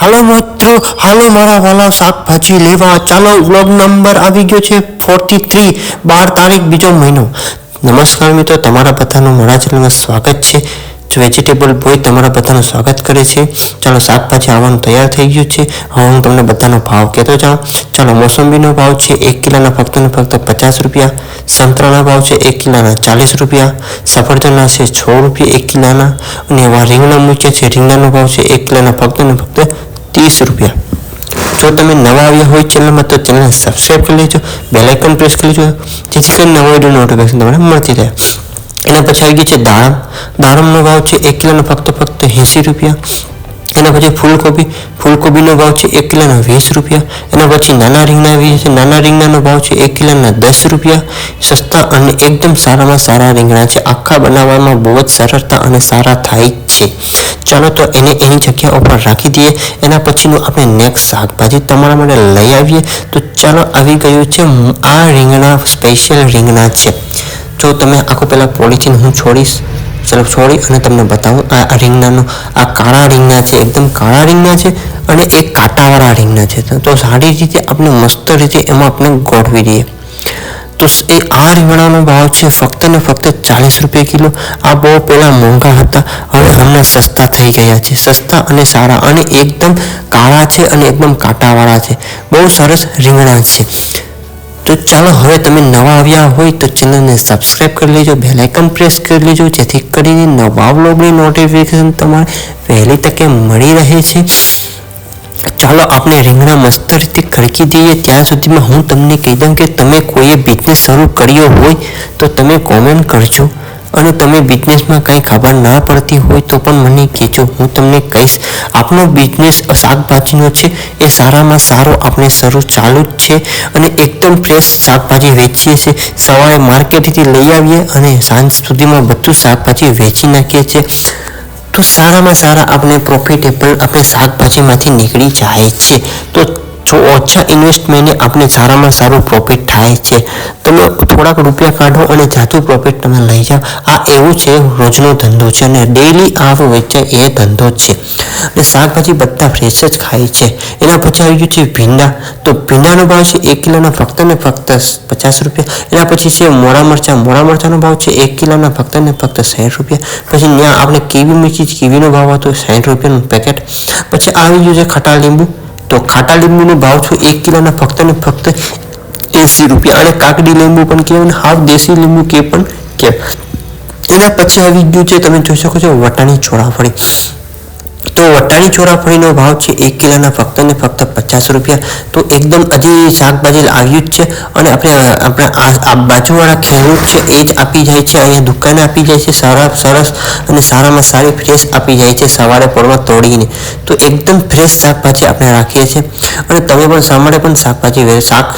હાલો મિત્રો, હાલો મારા વાલા શાકભાજી લેવા. ચાલો વ્લોગ નંબર આવી ગયો છે ફોર્ટી થ્રી બાર તારીખ બીજો મહિનો. નમસ્કાર મિત્રો, તમારા બધાનું મારા ચેનલમાં સ્વાગત છે. વેજીટેબલ બોય તમારા બધાનું સ્વાગત કરે છે. ચાલો શાકભાજી આવવાનું તૈયાર થઈ ગયું છે. હવે હું તમને બધાનો ભાવ કહેતો જાઉં. ચાલો મોસંબીનો ભાવ છે એક કિલોના ફક્ત ફક્ત પચાસ રૂપિયા. સંતરાના ભાવ છે એક કિલોના ચાલીસ રૂપિયા. સફરજનના છે છ રૂપિયા એક કિલોના. અને એવા રીંગણા મૂક્યા છે. રીંગણાનો ભાવ છે એક કિલોના ફક્ત ફક્ત ત્રીસ રૂપિયા. જો તમે નવા આવ્યા હોય ચેનલમાં તો ચેનલને સબસ્ક્રાઈબ કરી લેજો બેલાઇકન પ્રેસ કરી લેજો, જેથી કરીને નવો વીડિયો નોટિફિકેશન તમને મળતી રહે. એના પછી આવી ગયું છે દાડમ. દાડમનો ભાવ છે એક કિલોનો ફક્ત ફક્ત એંસી રૂપિયા. એના પછી ફૂલકોબી. ફૂલકોબીનો ભાવ છે એક કિલોના વીસ રૂપિયા. એના પછી નાના રીંગણા છે. નાના રીંગણાનો ભાવ છે એક કિલોના દસ રૂપિયા. સસ્તા અને એકદમ સારામાં સારા રીંગણા છે. આખા બનાવવામાં બહુ જ સરળતા અને સારા થાય છે. ચાલો તો એને એની જગ્યા ઉપર રાખી દઈએ. એના પછીનું આપણે નેક્સ્ટ શાકભાજી તમારા માટે લઈ આવીએ. તો ચાલો આવી ગયું છે આ રીંગણા સ્પેશિયલ રીંગણા છે. જો તમે આખું પહેલાં પોલિથીન હું છોડીશ. ચાલો છોડી અને તમને બતાવું, આ રીંગણાનો આ કાળા રીંગણા છે, એકદમ કાળા રીંગણા છે અને એક કાંટાવાળા રીંગણા છે. તો સારી રીતે આપણે મસ્ત રીતે એમાં આપણે ગોઠવી દઈએ. તો એ આ રીંગણાનો ભાવ છે ફક્ત ને ફક્ત ચાલીસ રૂપિયા કિલો. આ બહુ પહેલાં મોંઘા હતા, હવે હમણાં સસ્તા થઈ ગયા છે. સસ્તા અને સારા અને એકદમ કાળા છે અને એકદમ કાંટાવાળા છે. બહુ સરસ રીંગણા છે. તો ચાલો હવે તમે નવા આવ્યા હોય તો ચેનલને સબસ્ક્રાઈબ કરી લેજો બેલ આઇકન પ્રેસ કરી લેજો, જેથી કરીને નવા વ્લોગની નોટિફિકેશન તમારે વહેલી તકે મળી રહે છે. ચાલો આપણે રીંગણા મસ્ત રીતે ખડકી દઈએ. ત્યાં સુધીમાં હું તમને કહી દઉં કે તમે કોઈએ બિઝનેસ શરૂ કર્યો હોય તો તમે કોમેન્ટ કરજો. અને તમે બિઝનેસમાં કંઈ ખબર ના પડતી હોય તો પણ મને કહેજો. હું તમને કહીશ, આપનો બિઝનેસ શાકભાજીનો છે, એ સારામાં સારો આપણે શરૂ ચાલુ જ છે અને એકદમ ફ્રેશ શાકભાજી વેચીએ છીએ. સવારે માર્કેટથી લઈ આવીએ અને સાંજ સુધીમાં બધું શાકભાજી વેચી નાખીએ છીએ. તો સારામાં સારા આપણે પ્રોફિટેબલ આપણે શાકભાજીમાંથી નીકળી જાય છે. તો જો ઓછા ઇન્વેસ્ટમેન્ટે આપણે સારામાં સારું પ્રોફિટ થાય છે તમે થોડાક રૂપિયા કાઢો અને જાતું પ્રોફિટ તમે લઈ જાઓ. આ એવું છે રોજનો ધંધો છે અને ડેઈલી આવું વેચાય એ ધંધો છે. અને શાકભાજી બધા ફ્રેશ જ ખાય છે. એના પછી આવી ગયું છે ભીંડા. તો ભીંડાનો ભાવ છે એક કિલોના ફક્ત ને ફક્ત પચાસ રૂપિયા. એના પછી છે મોડા મરચાં. મોડા મરચાંનો ભાવ છે એક કિલોના ફક્ત ને ફક્ત સાઠ રૂપિયા. પછી ત્યાં આપણે કેવી મીઠી કેવીનો ભાવ હતો સાઠ રૂપિયાનું પેકેટ પછી આવી ગયું છે ખટા લીંબુ. તો ખાટા લીંબુનો ભાવ છે એક કિલોના ફક્ત ને ફક્ત એંસી રૂપિયા. અને કાકડી લીંબુ પણ કહેવાય અને હાફ દેશી લીંબુ કે પણ કહેવાય. એના પછી આવી ગયું છે, તમે જોઈ શકો છો, વટાણી ચોળાફળી વટાણી ચોરાફળીનો ભાવ છે એક કિલોના ફક્ત ને ફક્ત પચાસ રૂપિયા. તો એકદમ હજી શાકભાજી આવ્યું જ છે અને આપણે આપણે બાજુવાળા ખેડૂત છે, એ જ આપી જાય છે. અહીંયા દુકાને આપી જાય છે, સારા, સરસ અને સારામાં સારી ફ્રેશ આપી જાય છે સવારે પડવા તોડીને. તો એકદમ ફ્રેશ શાકભાજી આપણે રાખીએ છીએ. અને તમે પણ સામારે પણ શાકભાજી શાક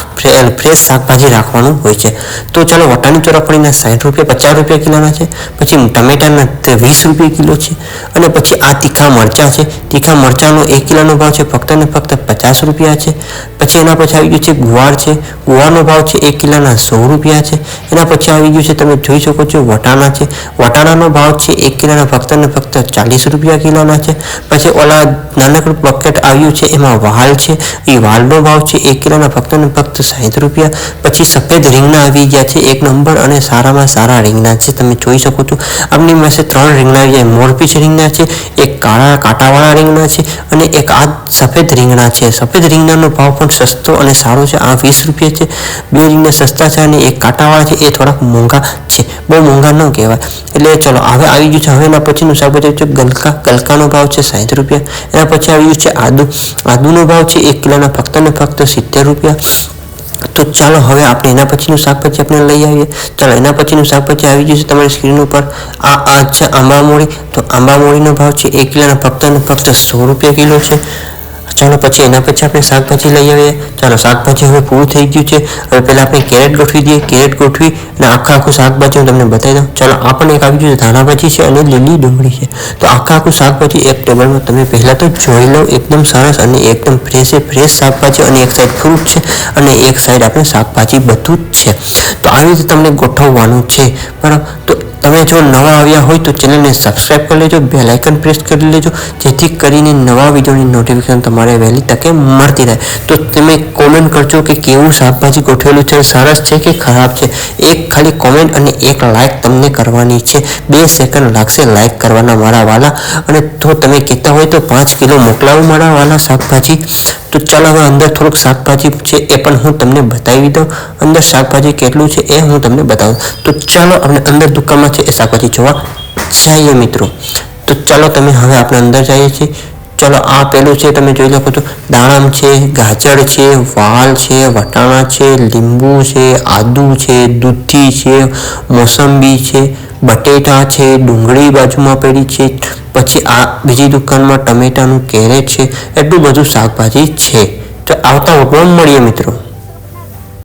ફ્રેશ શાકભાજી રાખવાનું હોય છે. તો ચાલો વટાણી ચોરાફળીના સાઠ રૂપિયા, પચાસ રૂપિયા કિલોના છે. પછી ટમેટાના વીસ રૂપિયા કિલો છે. અને પછી આ તીખા મરચાં છે. તીખા મરચાંનો એક કિલોનો ભાવ છે, ફક્ત ને ફક્ત પચાસ રૂપિયા છે. પછી એના પછી આવી ગયું છે ગુવાર છે. ગુવારનો ભાવ છે એક કિલોના સો રૂપિયા છે. એના પછી આવી ગયું છે, તમે જોઈ શકો છો વટાણા છે. વટાણાનો ભાવ છે એક કિલોના ફક્ત ને ફક્ત ચાલીસ રૂપિયા કિલોના છે. પછી ઓલા નાનકડું બકેટ આવ્યું છે, એમાં વાલ છે. એ વાલનો ભાવ છે એક કિલોના ફક્ત ને ફક્ત સાહીઠ રૂપિયા. પછી સફેદ રીંગણા આવી ગયા છે એક નંબર અને સારામાં સારા રીંગણા છે, તમે જોઈ શકો છો. આમની પાસે ત્રણ રીંગણા આવી ગયા મોરપીસ રીંગણા છે, એક કાળા કાંટાવાળા રીંગણા છે અને એક આ સફેદ રીંગણા છે. સફેદ રીંગણાનો ભાવ પણ સસ્તો અને સારો છે. આ વીસ રૂપિયા છે. બે રીંગણા સસ્તા છે અને એક કાંટાવાળા છે. એ થોડાક મોંઘા છે. બહુ મોંઘા ન કહેવાય. એટલે ચલો, હવે આવી ગયું છે. હવે એના પછીનું શાકભાજી છે ગલકા, ગલકાનો ભાવ છે સાઠ રૂપિયા. એના પછી આવી ગયું છે આદુ. આદુનો ભાવ છે એક કિલોના ફક્ત ને ફક્ત સિત્તેર રૂપિયા. તો ચાલો હવે આપણે એના પછીનું શાકભાજી આપણે લઈ આવીએ. ચાલો એના પછીનું શાકભાજી આવી જશે તમારી સ્ક્રીન ઉપર. આ આ છે આંબામોળી. તો આંબામોળીનો ભાવ છે એક કિલોના ફક્ત ફક્ત સો રૂપિયા કિલો છે. ચાલો પછી એના પછી આપણે શાકભાજી લઈ આવીએ. ચાલો, શાકભાજી હવે પૂરું થઈ ગયું છે. હવે પહેલાં આપણે કેરેટ ગોઠવી દઈએ. કેરેટ ગોઠવી અને આખા આખું શાકભાજી હું તમને બતાવી દઉં. ચાલો, આ પણ એક આવી ગયું છે. ધાણાભાજી છે અને લીલી ડુંગળી છે. તો આખા આખું શાકભાજી એક ટેબલમાં. તમે પહેલાં તો જોઈ લો, એકદમ સરસ અને એકદમ ફ્રેશ ફ્રેશ શાકભાજી અને એક સાઈડ ફ્રૂટ છે અને એક સાઈડ આપણે શાકભાજી બધું જ છે. તો આવી રીતે તમને ગોઠવવાનું છે. બરાબર? તો તમે જો નવા આવ્યા હોય તો ચેનલને સબસ્ક્રાઈબ કરી લેજો બેલ આઇકન પ્રેસ કરી લેજો, જેથી કરીને નવા વિડીયોની નોટિફિકેશન તમારે વહેલી તકે મળતી રહે. તો તમે કોમેન્ટ કરજો કે કેવું શાકભાજી ગોઠવેલું છે, સરસ છે કે ખરાબ છે? એક ખાલી કોમેન્ટ અને એક લાઇક તમને કરવાની છે. બે સેકન્ડ લાગશે લાઇક કરવાના મારા વાલા. અને જો તમે કહેતા હોય તો પાંચ કિલો મોકલાવું મારા વાલા શાકભાજી. તો ચાલો હવે અંદર થોડુંક શાકભાજી છે એ પણ હું તમને બતાવી દઉં. અંદર શાકભાજી કેટલું છે એ હું તમને બતાવું. તો ચાલો આપણે અંદર દુકાનમાં છે એ શાકભાજી જોવા જઈએ મિત્રો. તો ચાલો તમે હવે આપણે અંદર જઈએ છીએ. ચલો આ પેલું છે તમે જોઈ શકો છો. દાણામ છે, ગાજર છે, વાલ છે, વટાણા છે, લીંબુ છે, આદુ છે, દૂધી છે, મોસંબી છે, બટેટા છે, ડુંગળી બાજુમાં પડી છે પછી આ બીજી દુકાનમાં ટમેટાનું કેરેટ છે, એટલું બધું શાકભાજી છે. તો આવતા વખતમાં મળીએ મિત્રો.